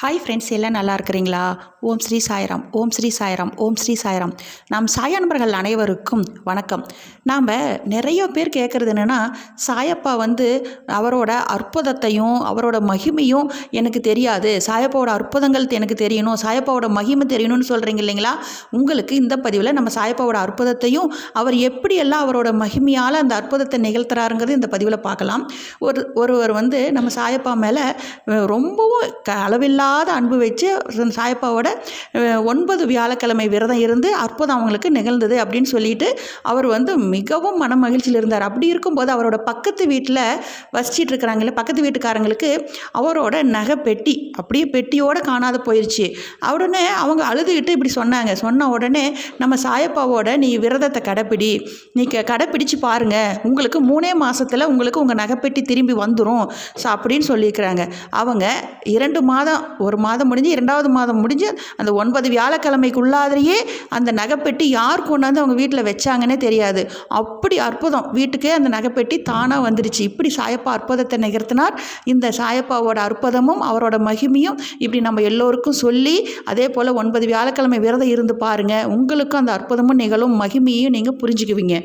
Hi friends எல்லாம் நல்லா இருக்கிறீங்களா? ஓம் ஸ்ரீ சாய்ராம் ஓம் ஸ்ரீ சாய்ராம் ஓம் ஸ்ரீ சாய்ராம். நம் சாய நண்பர்கள் அனைவருக்கும் வணக்கம். நாம் நிறைய பேர் கேட்குறது என்னென்னா சாயப்பா வந்து அவரோட அற்புதத்தையும் அவரோட மகிமையும் எனக்கு தெரியாது. சாயப்பாவோட அற்புதங்கள் எனக்கு தெரியணும். சாயப்பாவோட மகிமை தெரியணும்னு சொல்கிறீங்க இல்லைங்களா? உங்களுக்கு இந்த பதிவில் நம்ம சாயப்பாவோட அற்புதத்தையும் அவர் எப்படியெல்லாம் அவரோட மகிமையால் அந்த அற்புதத்தை நிகழ்த்துறாருங்கிறது இந்த பதிவில் பார்க்கலாம். ஒரு ஒருவர் வந்து நம்ம சாயப்பா மேலே ரொம்பவும் க அளவில்லாத அன்பு வச்சு சாயப்பாவோட ஒன்பது வியாழக்கிழமை விரதம் இருந்து அற்புதம் அவங்களுக்கு நிகழ்ந்தது அப்படின்னு சொல்லிட்டு அவர் வந்து மிகவும் மன மகிழ்ச்சியில் இருந்தார். அப்படி இருக்கும்போது அவரோட பக்கத்து வீட்டில் வசிச்சிட்டு இருக்கிறாங்கல்ல பக்கத்து வீட்டுக்காரங்களுக்கு அவரோட நகை பெட்டி அப்படியே பெட்டியோடு காணாத போயிடுச்சு உடனே அவங்க அழுதுகிட்டு இப்படி சொன்னாங்க. சொன்ன உடனே நம்ம சாயப்பாவோட நீ விரதத்தை கடைப்பிடி. நீ க கடைப்பிடிச்சு பாருங்க. உங்களுக்கு மூணே மாதத்தில் உங்களுக்கு உங்கள் நகைப்பெட்டி திரும்பி வந்துடும் ஸோ அப்படின்னு சொல்லியிருக்கிறாங்க. அவங்க இரண்டு மாதம் ஒரு மாதம் முடிஞ்சு இரண்டாவது மாதம் முடிஞ்சு அந்த ஒன்பது வியாழக்கிழமைக்குள்ளாதிலேயே அந்த நகைப்பெட்டி யார் கொண்டாந்து அவங்க வீட்டில் வச்சாங்கன்னே தெரியாது. அப்படி அற்புதம். வீட்டுக்கே அந்த நகைப்பெட்டி தானாக வந்துடுச்சு இப்படி சாயப்பா அற்புதத்தை நிகழ்த்தினார். இந்த சாயப்பாவோட அற்புதமும் அவரோட மகிமையும் இப்படி நம்ம எல்லோருக்கும் சொல்லி அதே போல் ஒன்பது வியாழக்கிழமை விரதம் இருந்து பாருங்கள் உங்களுக்கும் அந்த அற்புதமும் நிகழும் மகிமையும் நீங்கள் புரிஞ்சுக்குவீங்க.